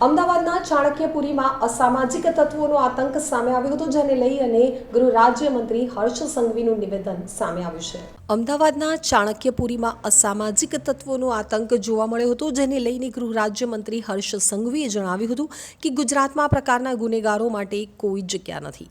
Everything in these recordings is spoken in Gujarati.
ચાણક્યપુરીમાં અસામાજિક તત્વોનો આતંક સામે આવ્યો હતો, જેને લઈ અને ગૃહ રાજ્યમંત્રી હર્ષ સંઘવીનું નિવેદન સામે આવ્યું છે. અમદાવાદના ચાણક્યપુરીમાં અસામાજિક તત્વોનો આતંક જોવા મળ્યો હતો, જેને લઈને ગૃહ રાજ્યમંત્રી હર્ષ સંઘવીએ જણાવ્યું હતું કે ગુજરાતમાં આ પ્રકારના ગુનેગારો માટે કોઈ જગ્યા નથી.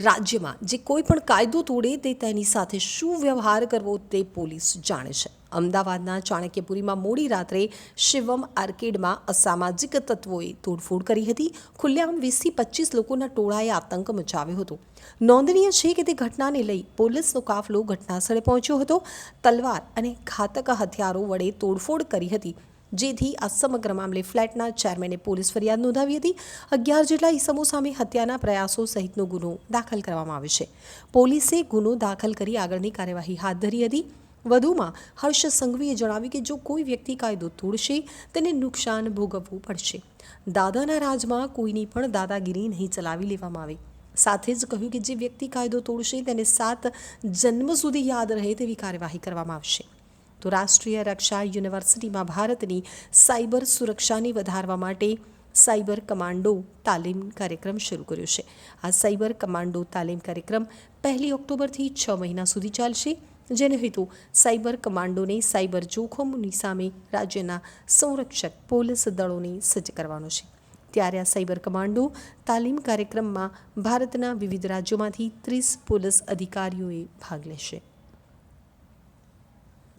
રાજ્યમાં જે કોઈ પણ કાયદો તોડે તે તેની સાથે શું વ્યવહાર કરવો તે પોલીસ જાણે છે. અમદાવાદના ચાણક્યપુરીમાં મોડી રાત્રે શિવમ આર્કેડમાં અસામાજિક તત્વોએ તોડફોડ કરી હતી. ખુલ્લેઆમ વીસથી પચીસ લોકોના ટોળાએ આતંક મચાવ્યો હતો. નોંધનીય છે કે તે ઘટનાને લઈ પોલીસનો કાફલો ઘટનાસ્થળે પહોંચ્યો હતો. તલવાર અને ઘાતક હથિયારો વડે તોડફોડ કરી હતી. જેથી આ સમગ્ર મામલે ફ્લેટના ચેરમેને પોલીસ ફરિયાદ નોંધાવી હતી. અગિયાર જેટલા ઇસમો સામે હત્યાના પ્રયાસો સહિતનો ગુનો દાખલ કરવામાં આવ્યો છે. પોલીસે ગુનો દાખલ કરી આગળની કાર્યવાહી હાથ ધરી હતી. વધુમાં હર્ષ સંઘવીએ જણાવ્યું કે જો કોઈ વ્યક્તિ કાયદો તોડશે, તેને નુકસાન ભોગવવું પડશે. દાદાના રાજમાં કોઈની પણ દાદાગીરી નહીં ચલાવી લેવામાં આવે. સાથે જ કહ્યું કે જે વ્યક્તિ કાયદો તોડશે, તેને સાત જન્મ સુધી યાદ રહે તેવી કાર્યવાહી કરવામાં આવશે. તો રાષ્ટ્રીય રક્ષા યુનિવર્સિટીમાં ભારતની સાયબર સુરક્ષાને વધારવા માટે સાયબર કમાન્ડો તાલીમ કાર્યક્રમ શરૂ કર્યો છે. આ સાયબર કમાન્ડો તાલીમ કાર્યક્રમ પહેલી ઓક્ટોબરથી છ મહિના સુધી ચાલશે. જેનો હેતુ સાયબર કમાન્ડોને સાયબર જોખમોની સામે રાજ્યના સંરક્ષક પોલીસ દળોને સજ્જ કરવાનો છે. ત્યારે આ સાયબર કમાન્ડો તાલીમ કાર્યક્રમમાં ભારતના વિવિધ રાજ્યોમાંથી ત્રીસ પોલીસ અધિકારીઓએ ભાગ લેશે.